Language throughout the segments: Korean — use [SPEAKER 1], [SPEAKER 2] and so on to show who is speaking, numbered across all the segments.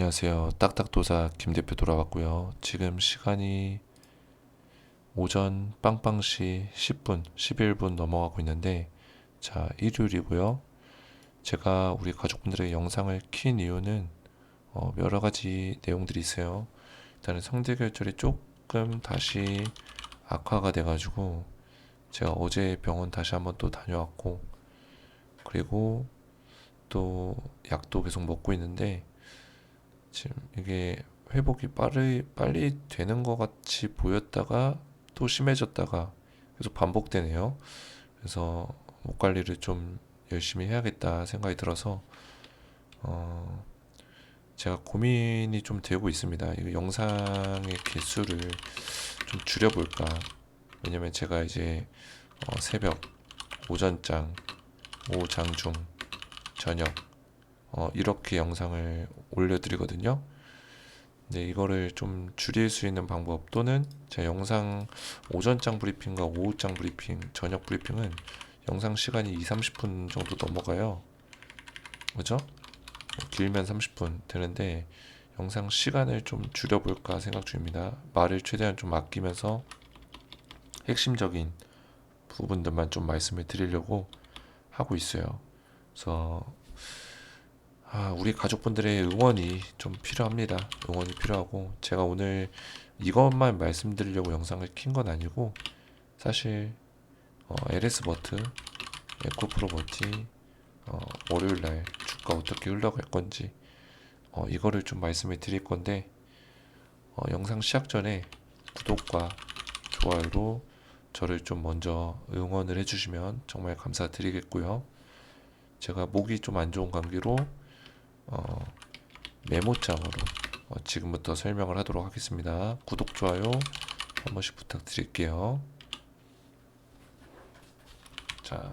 [SPEAKER 1] 안녕하세요. 딱딱도사 김 대표 돌아왔고요. 지금 시간이 오전 빵빵시 10분, 11분 넘어가고 있는데, 자, 일요일이고요. 제가 우리 가족분들의 영상을 킨 이유는 어, 여러 가지 내용들이 있어요. 일단은 성대결절이 조금 다시 악화가 돼가지고 제가 어제 병원 다시 한번 또 다녀왔고, 그리고 또 약도 계속 먹고 있는데, 지금 이게 회복이 빠르, 빨리 되는 것 같이 보였다가 또 심해졌다가 계속 반복되네요. 그래서 목 관리를 좀 열심히 해야겠다 생각이 들어서 어, 제가 고민이 좀 되고 있습니다. 이 영상의 개수를 좀 줄여볼까. 왜냐면 제가 이제 어, 새벽, 오전장, 오장중, 저녁 어, 이렇게 영상을 올려드리거든요. 근데 이거를 좀 줄일 수 있는 방법 또는 제 영상 오전장 브리핑과 오후장 브리핑, 저녁 브리핑은 영상 시간이 2, 30분 정도 넘어가요. 그죠? 뭐 길면 30분 되는데 영상 시간을 좀 줄여볼까 생각 중입니다. 말을 최대한 좀 아끼면서 핵심적인 부분들만 좀 말씀을 드리려고 하고 있어요. 그래서 아, 우리 가족분들의 응원이 좀 필요합니다. 응원이 필요하고 제가 오늘 이것만 말씀드리려고 영상을 킨 건 아니고 사실 어, LS 버트, 에코프로 버티 어, 월요일 날 주가 어떻게 흘러갈 건지 어, 이거를 좀 말씀을 드릴 건데 어, 영상 시작 전에 구독과 좋아요로 저를 좀 먼저 응원을 해주시면 정말 감사드리겠고요. 제가 목이 좀 안 좋은 관계로 어, 메모장으로 어, 지금부터 설명을 하도록 하겠습니다. 구독, 좋아요 한 번씩 부탁드릴게요. 자,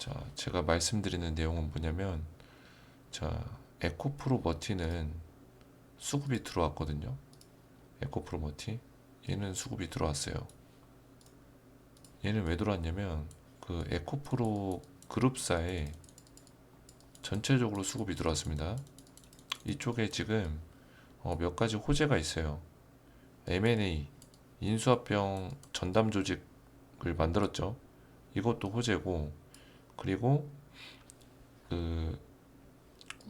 [SPEAKER 1] 자, 제가 말씀드리는 내용은 뭐냐면, 자, 에코프로 버티는 수급이 들어왔거든요. 에코프로 버티. 얘는 수급이 들어왔어요. 얘는 왜 들어왔냐면, 그 에코프로 그룹사에 전체적으로 수급이 들어왔습니다. 이쪽에 지금 어, 몇 가지 호재가 있어요. M&A, 인수합병 전담 조직을 만들었죠. 이것도 호재고, 그리고 그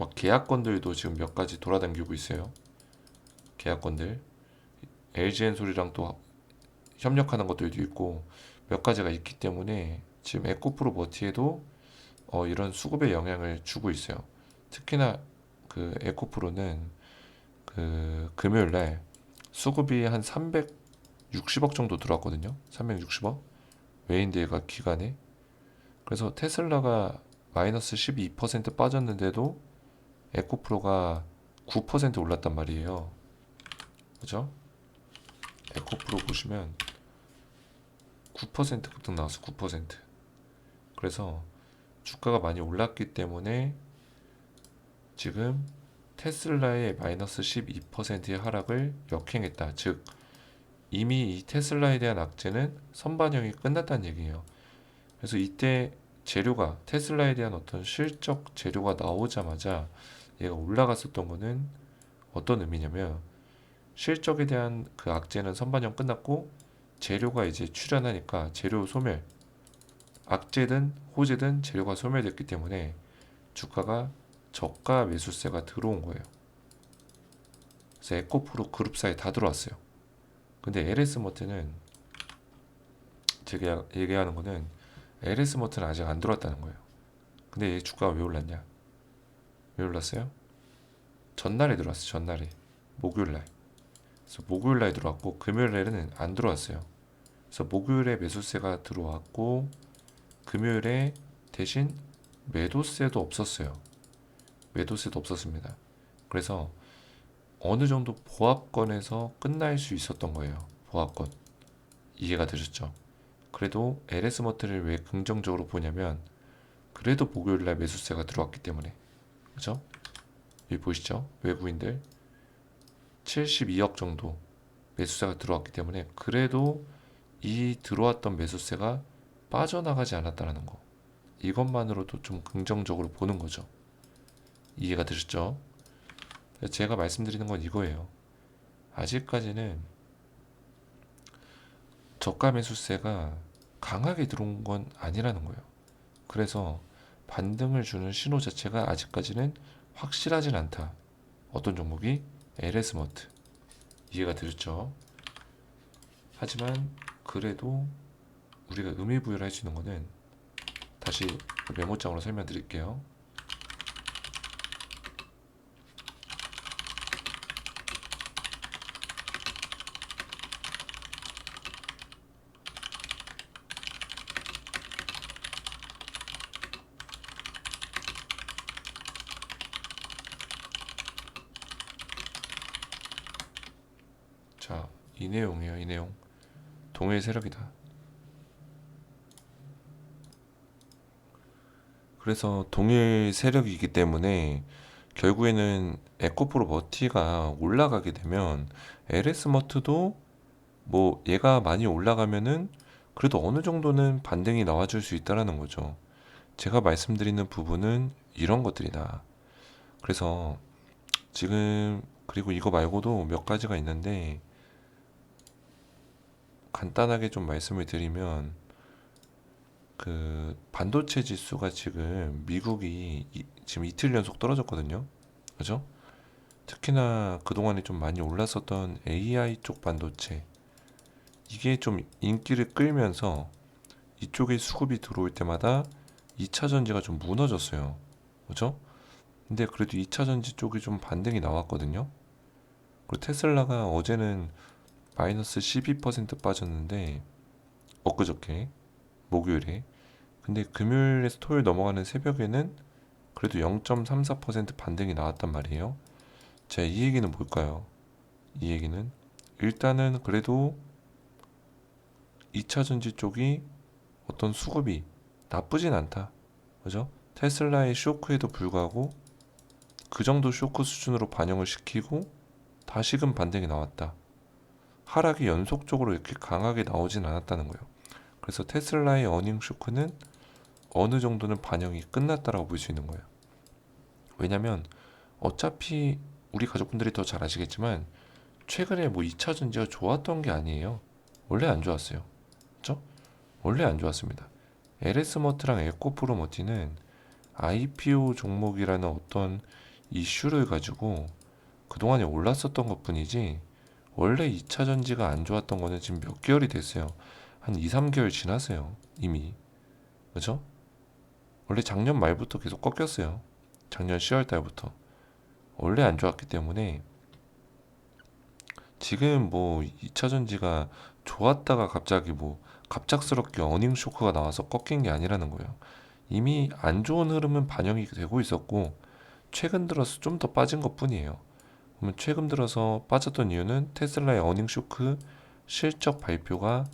[SPEAKER 1] 막 계약건들도 지금 몇 가지 돌아다니고 있어요. 계약건들 LG엔 소리랑 또 협력하는 것들도 있고 몇 가지가 있기 때문에 지금 에코프로 버티에도 어, 이런 수급에 영향을 주고 있어요. 특히나 그 에코프로는 그 금요일 날 수급이 한 360억 정도 들어왔거든요. 360억 외인대회가 기간에 그래서 테슬라가 마이너스 12% 빠졌는데도 에코프로가 9% 올랐단 말이에요. 그죠? 에코프로 보시면 9% 급등 나왔어. 9%. 그래서 주가가 많이 올랐기 때문에 지금 테슬라의 마이너스 12%의 하락을 역행했다. 즉 이미 이 테슬라에 대한 악재는 선반영이 끝났다는 얘기예요. 그래서 이때 재료가 테슬라에 대한 어떤 실적 재료가 나오자마자 얘가 올라갔었던 거는 어떤 의미냐면 실적에 대한 그 악재는 선반영 끝났고 재료가 이제 출현하니까 재료 소멸 악재든 호재든 재료가 소멸됐기 때문에 주가가 저가 매수세가 들어온 거예요. 그래서 에코프로 그룹사에 다 들어왔어요. 근데 LS 머트는 제가 얘기하는 거는 LS 머트는 아직 안 들어왔다는 거예요. 근데 얘 주가가 왜 올랐냐? 왜 올랐어요? 전날에 들어왔어. 전날에 목요일 날. 그래서 목요일 날 들어왔고 금요일 날에는 안 들어왔어요. 그래서 목요일에 매수세가 들어왔고 금요일에 대신 매도세도 없었어요. 매도세도 없었습니다. 그래서 어느 정도 보합권에서 끝날 수 있었던 거예요. 보합권. 이해가 되셨죠? 그래도 LS 머트를 왜 긍정적으로 보냐면 그래도 목요일 날 매수세가 들어왔기 때문에. 그죠? 여기 보이시죠? 외국인들 72억 정도 매수세가 들어왔기 때문에 그래도 이 들어왔던 매수세가 빠져나가지 않았다는 거. 이것만으로도 좀 긍정적으로 보는 거죠. 이해가 되셨죠? 제가 말씀드리는 건 이거예요. 아직까지는 저가 매수세가 강하게 들어온 건 아니라는 거예요. 그래서 반등을 주는 신호 자체가 아직까지는 확실하진 않다. 어떤 종목이 LS 머트 이해가 되셨죠? 하지만 그래도 우리가 의미 부여를 할 수 있는 거는 다시 메모장으로 설명드릴게요. 자, 이 내용이에요, 이 내용. 동일 세력이다. 그래서 동일 세력이기 때문에 결국에는 에코프로 머티가 올라가게 되면 LS 머트도 뭐 얘가 많이 올라가면은 그래도 어느 정도는 반등이 나와줄 수 있다라는 거죠. 제가 말씀드리는 부분은 이런 것들이다. 그래서 지금 그리고 이거 말고도 몇 가지가 있는데 간단하게 좀 말씀을 드리면 그 반도체 지수가 지금 미국이 이- 지금 이틀 연속 떨어졌거든요. 그죠? 특히나 그동안에 좀 많이 올랐었던 AI 쪽 반도체 이게 좀 인기를 끌면서 이쪽에 수급이 들어올 때마다 2차 전지가 좀 무너졌어요. 그죠? 근데 그래도 2차 전지 쪽이 좀 반등이 나왔거든요. 그리고 테슬라가 어제는 마이너스 12% 빠졌는데 엊그저께 목요일에 근데 금요일에서 토요일 넘어가는 새벽에는 그래도 0.34% 반등이 나왔단 말이에요. 자, 이 얘기는 뭘까요? 이 얘기는 일단은 그래도 2차 전지 쪽이 어떤 수급이 나쁘진 않다. 그죠? 테슬라의 쇼크에도 불구하고 그 정도 쇼크 수준으로 반영을 시키고 다시금 반등이 나왔다. 하락이 연속적으로 이렇게 강하게 나오진 않았다는 거예요. 그래서 테슬라의 어닝 쇼크는 어느 정도는 반영이 끝났다라고 볼 수 있는 거예요. 왜냐면 어차피 우리 가족분들이 더 잘 아시겠지만 최근에 뭐 2차 전지가 좋았던 게 아니에요. 원래 안 좋았어요. 그죠? 원래 안 좋았습니다. LS 머트랑 에코프로 머티는 IPO 종목이라는 어떤 이슈를 가지고 그동안에 올랐었던 것 뿐이지 원래 2차 전지가 안 좋았던 거는 지금 몇 개월이 됐어요. 한 2, 3개월 지났어요. 이미. 그죠? 원래 작년 말부터 계속 꺾였어요. 작년 10월 달부터. 원래 안 좋았기 때문에 지금 뭐 2차 전지가 좋았다가 갑자기 뭐 갑작스럽게 어닝 쇼크가 나와서 꺾인 게 아니라는 거예요. 이미 안 좋은 흐름은 반영이 되고 있었고 최근 들어서 좀 더 빠진 것 뿐이에요. 그러면 최근 들어서 빠졌던 이유는 테슬라의 어닝 쇼크 실적 발표가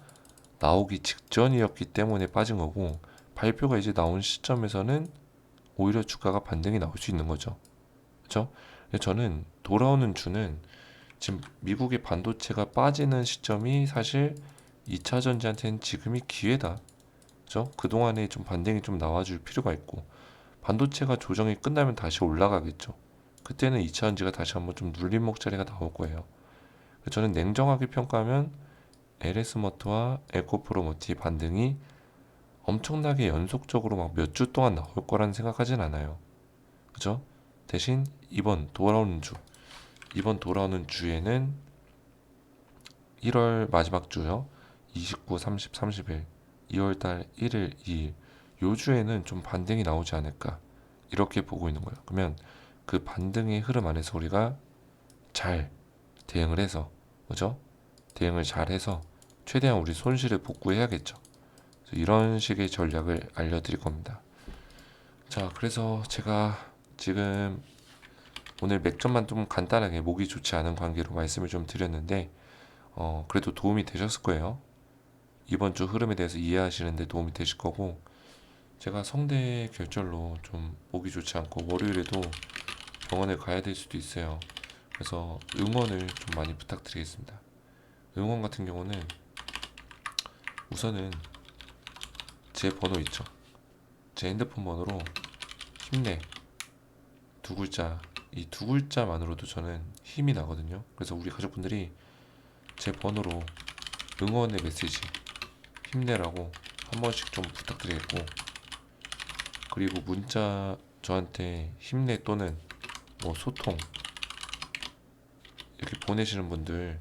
[SPEAKER 1] 나오기 직전이었기 때문에 빠진 거고 발표가 이제 나온 시점에서는 오히려 주가가 반등이 나올 수 있는 거죠. 그렇죠? 저는 돌아오는 주는 지금 미국의 반도체가 빠지는 시점이 사실 2차 전지한테는 지금이 기회다. 그죠? 그동안에 좀 반등이 좀 나와줄 필요가 있고 반도체가 조정이 끝나면 다시 올라가겠죠. 그때는 2차 전지가 다시 한번 좀 눌림목 자리가 나올 거예요. 저는 냉정하게 평가하면 LS모트와 에코프로모티 반등이 엄청나게 연속적으로 막 몇 주 동안 나올 거라는 생각하진 않아요. 그죠? 대신 이번 돌아오는 주, 이번 돌아오는 주에는 1월 마지막 주요. 29, 30, 30일, 2월달 1일, 2일. 요 주에는 좀 반등이 나오지 않을까. 이렇게 보고 있는 거예요. 그러면 그 반등의 흐름 안에서 우리가 잘 대응을 해서, 그죠? 대응을 잘 해서 최대한 우리 손실을 복구해야겠죠. 이런 식의 전략을 알려드릴 겁니다. 자, 그래서 제가 지금 오늘 맥점만 좀 간단하게 목이 좋지 않은 관계로 말씀을 좀 드렸는데, 어, 그래도 도움이 되셨을 거예요. 이번 주 흐름에 대해서 이해하시는데 도움이 되실 거고, 제가 성대 결절로 좀 목이 좋지 않고 월요일에도 병원에 가야 될 수도 있어요. 그래서 응원을 좀 많이 부탁드리겠습니다. 응원 같은 경우는 우선은 제 번호 있죠. 제 핸드폰 번호로 힘내 두 글자 이 두 글자만으로도 저는 힘이 나거든요. 그래서 우리 가족분들이 제 번호로 응원의 메시지 힘내라고 한 번씩 좀 부탁드리겠고 그리고 문자 저한테 힘내 또는 뭐 소통 이렇게 보내시는 분들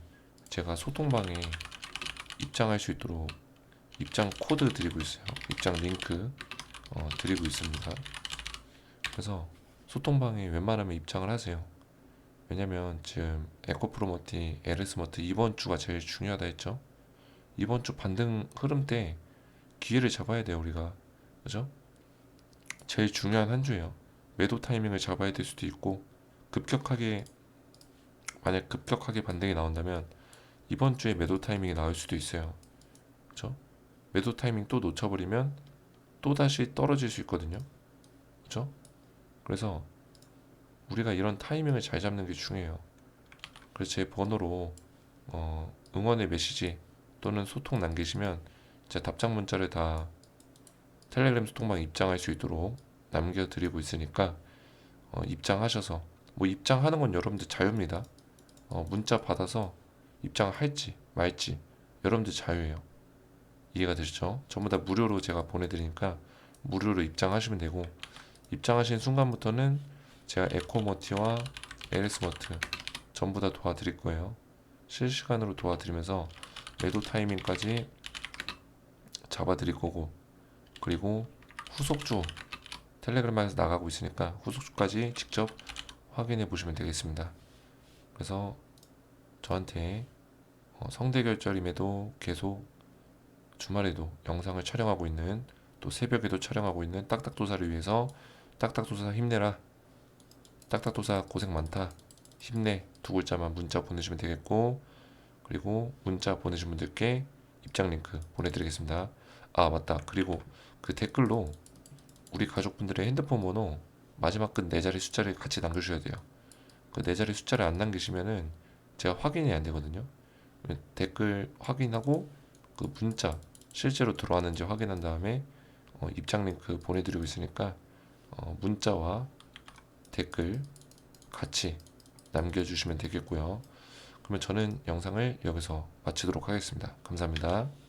[SPEAKER 1] 제가 소통방에 입장할 수 있도록 입장 코드 드리고 있어요. 입장 링크 어, 드리고 있습니다. 그래서 소통방에 웬만하면 입장을 하세요. 왜냐면 지금 에코프로모티, 에르스모트 이번 주가 제일 중요하다 했죠. 이번 주 반등 흐름 때 기회를 잡아야 돼요 우리가 그죠? 제일 중요한 한 주예요. 매도 타이밍을 잡아야 될 수도 있고 급격하게 만약 급격하게 반등이 나온다면 이번 주에 매도 타이밍이 나올 수도 있어요. 그죠? 매도 타이밍 또 놓쳐버리면 또 다시 떨어질 수 있거든요. 그죠? 그래서 우리가 이런 타이밍을 잘 잡는 게 중요해요. 그래서 제 번호로 어, 응원의 메시지 또는 소통 남기시면 제 답장 문자를 다 텔레그램 소통방 입장할 수 있도록 남겨드리고 있으니까 어, 입장하셔서 뭐 입장하는 건 여러분들 자유입니다. 어, 문자 받아서 입장할지 말지 여러분들 자유예요. 이해가 되시죠? 전부 다 무료로 제가 보내드리니까 무료로 입장하시면 되고 입장하신 순간부터는 제가 에코머티와 에르스머트 전부 다 도와드릴 거예요. 실시간으로 도와드리면서 매도 타이밍까지 잡아드릴 거고 그리고 후속주 텔레그램에서 나가고 있으니까 후속주까지 직접 확인해 보시면 되겠습니다. 그래서 저한테 어, 성대결절임에도 계속 주말에도 영상을 촬영하고 있는 또 새벽에도 촬영하고 있는 딱딱도사를 위해서 딱딱도사 힘내라 딱딱도사 고생 많다 힘내 두 글자만 문자 보내주시면 되겠고 그리고 문자 보내신 분들께 입장 링크 보내드리겠습니다 아 맞다 그리고 그 댓글로 우리 가족분들의 핸드폰 번호 마지막 끝 네 자리 숫자를 같이 남겨주셔야 돼요 그 네 자리 숫자를 안 남기시면은 제가 확인이 안 되거든요 댓글 확인하고 그 문자 실제로 들어왔는지 확인한 다음에 어, 입장 링크 보내드리고 있으니까 어, 문자와 댓글 같이 남겨주시면 되겠고요. 그러면 저는 영상을 여기서 마치도록 하겠습니다. 감사합니다.